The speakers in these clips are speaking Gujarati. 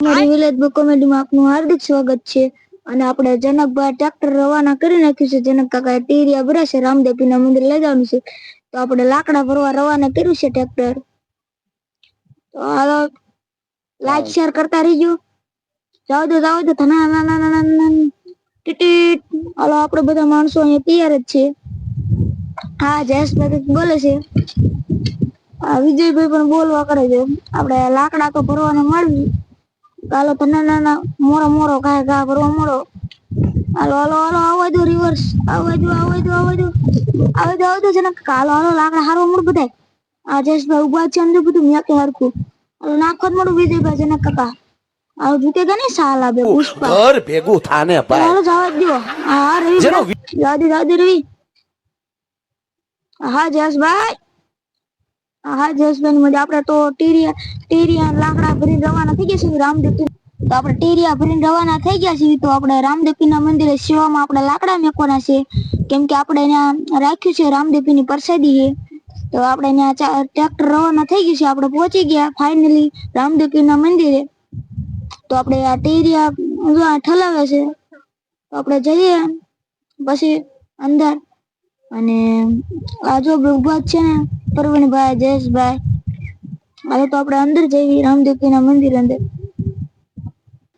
મારી વિલેજ બુક કોમેડીમાં આપનું હાર્દિક સ્વાગત છે. અને આપણે જનકભાઈ ટ્રેક્ટર રવાના કરી નાખ્યું છે. જનક કાકા ટીરિયા મંદિર લઈ જવાનું છે. તો આપણે લાકડા ભરવા રવાના કર્યું છે ટ્રેક્ટર તો હાલો લાઈક શેર કરતા રહીજો. જાવ દો જાવ દો ધના ના ના ના ના ના. ટીટીટ હાલો આપણે બધા માણસો અહીંયા તૈયાર જ છે. હા જયેશભાઈ બોલે છે. આ વિજયભાઈ પણ બોલવા કરે છે. આપણે લાકડા તો ભરવાના મળવી હાલો તને નાના મોરો મોરો કાય ગા ભરવા મોરો. હાલો હાલો હાલો આવવા દો રિવર્સ આવવા દો આવવા દો આવવા દો આવવા દો આવવા દો જનક કાકા હાલો લાકડા હારો મોડ બધાય. આ જયેશભાઈ ઊભા છે અંદર બધું મેં કે હરકું હાલો નાખો જ મળું વિજયભાઈ જનક કાકા હાલો ઝૂકેગા નહીં સાલા બે પુષ્પા. ઘર ભેગું થાને ભાઈ. હાલો જવા દો હા રવિ જાદી જવા દે જવા દે રવિ. હા જયેશભાઈ. હા જસબેન મજા. આપણે તો ટીરિયા ટીરિયા લાકડા ભરીને રવાના થઈ ગયા છે રામદેવ તો આપણે ટીરિયા ભરીને રવાના થઈ ગયા છીએ તો આપણે રામદેવપીના મંદિરે સેવામાં આપણે લાકડા મેકવાના છે. કેમ કે આપણે ત્યાં રાખ્યું છે રામદેવીની પ્રસાદી છે. તો આપણે ત્યાં ટ્રેક્ટર રવાના થઈ ગયું છે. આપણે પહોંચી ગયા ફાઇનલી રામદેવપીના મંદિરે. તો આપણે આ ટેરિયા ઠલાવે છે. તો આપણે જઈએ. પછી અંદર અને આ જો ઊભા છે ને, પ્રવીણભાઈ, જયેશભાઈ હવે તો આપણે અંદર જઈએ રામદેવપીરના મંદિર અંદર.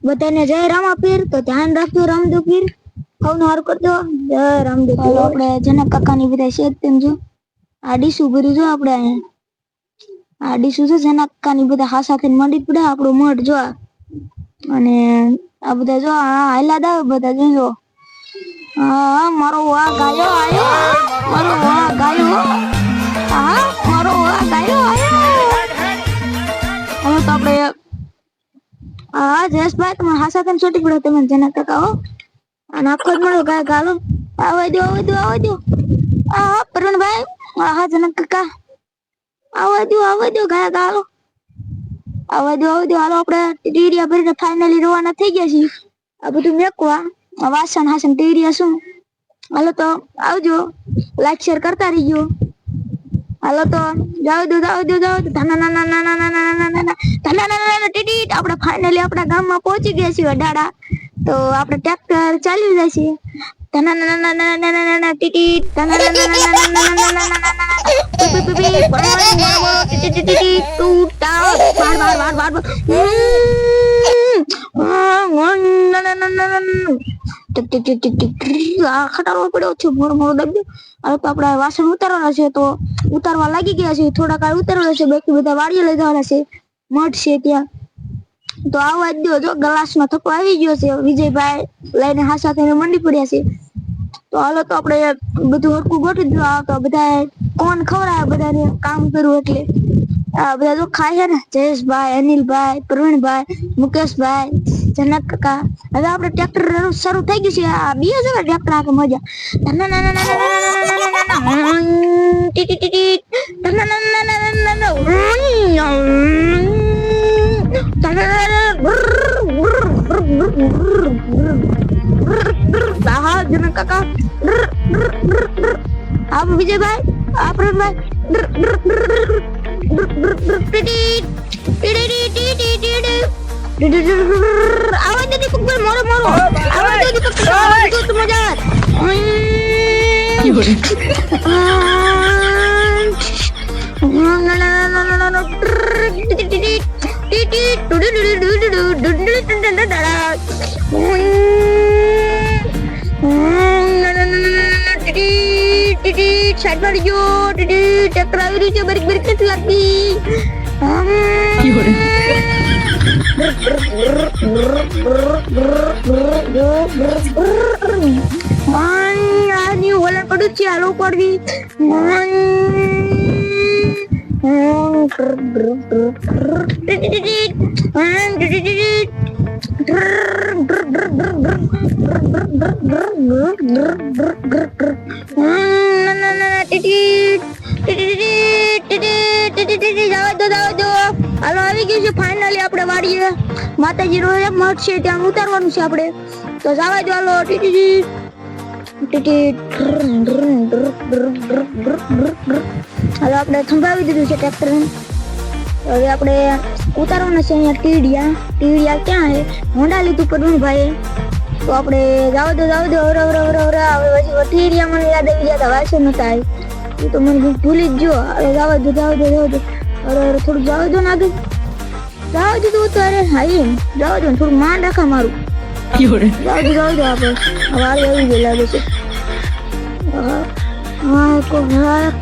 બધાને જય રામાપીર, તો ધ્યાન રાખજો રામદેવ પીર હાર કરજો. જય રામદેવ. આપણે જનક કાકાની બધા છે તેમજો આ ડીસું ભર્યું જો આપણે અહીંયા. આ ડીસું છે જનક કાકાની બધા હા સાથે મંડી પડે આપણું મઠ જો અને આ બધા જો આ હાલા દાવે બધા જોજો હા, મારો વા ગાયો આયો. મારો વા હા, મારો વા આયો હવે તો આપણે હા, જયેશભાઈ તમે હાસા થઈને છૂટી પડો તમે જનક કાકા હો. અને આખો જ મળો, ગાય ગાલો. આવવા દો આવવા દો આવવા દો. હા, પ્રવીણભાઈ હા જનક કાકા આવવા દો આવવા દો, ગાય ગાલો. આવવા દો આવવા દો. હાલો, આપણે ટીરિયા ભરીને ફાઇનલી રવાના થઈ ગયા છીએ. આ બધું મેકવા. વાસણ હાસણ ટીરિયા શું હાલો તો આવજો લાઈક શેર કરતા રહીજો હાલો તો જાવ દો જાવ દો જાવ ધના ના ના ના ના ના ના ના ના ધના આપણે ફાઇનલી આપણા ગામમાં પહોંચી ગયા છીએ અડાડા તો આપણે ટ્રેક્ટર ચાલી જાય છે ધના ના ના ના ના ના ના ધના ટીટી બાર ના ના ના ના ના ખટારો પડ્યો છે મોડો મોડો ડબ્બો હવે તો આપણે વાસણ ઉતારવાના છે, તો ઉતારવા લાગી ગયા છે, થોડા કાળ ઉતારવાના છે, બાકી બધા વાડીએ લઈ જવાના છે. મઠ છે ત્યાં. તો આવવા દો જો, ગ્લાસમાં થપ્પો આવી ગયો છે, વિજયભાઈ લઈને હાસા થઈને મંડી પડ્યા છે. તો હાલો તો આપણે બધું હરકું ગોઠવી દીધું. તો બધા કોણ ખવડાવે, બધાને કામ કર્યું એટલે. આ બધા તો ખાય છે ને, જયેશભાઈ, અનિલભાઈ, પ્રવીણભાઈ, મુકેશભાઈ. જનક કાકા હવે આપણે ટ્રેક્ટર શરૂ થઈ ગયું છે આ બીજો છે ને ટ્રેક્ટર આખે મજા ના ના ના ના ના ના ના ના ના awalnya jadi pukul moro-moro. Jadi itu semua jahat. Balik-balik. কি করে আমি ওলা করছি আলো করবি না না না હાલો, આવી ગયું છે ફાઇનલી આપણે વાડીએ. માતાજી એક મઠ છે, ત્યાં ઉતારવાનું છે આપણે. તો જવા દો, હાલો ટીટી હાલો, આપણે થંભાવી દીધું છે ટ્રેક્ટર હવે આપણે ઉતારવાના છે અહીંયા ટીડિયા. ટીડિયા ક્યાં છે? હોન્ડા લીધું પ્રવીણભાઈએ તો આપણે જાવ દો જાવ દો અવરા અવરા અવરા અવરા હવે પછી ટીડિયા મને યાદ આવી જતા વાંચો નતા એ તો મને ભૂલી જ ગયો. હવે જાવ દો જાવ દો જાવ દો. અરે અરે થોડું જાવ દો ને આગળ. જાવ દો તું અરે હા એમ જાવ દો ને થોડું માન રાખા મારું. જાવ દો જાવ દો આપણે. હવે આવી ગઈ લાગે છે. હા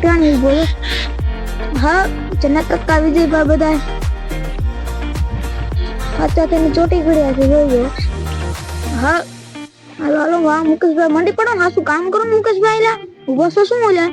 ક્યાં નહીં બોલો. હા જનક કાકા વિજયભાઈ બધા અત્યારે તેને ચોટી કર્યા છે જોયો હા હાલો હાલો વાહ મુકેશભાઈ મંડી પડો ને હાસુ કામ કરો મુકેશભાઈ લા? ઊભો છો શું ઓલા?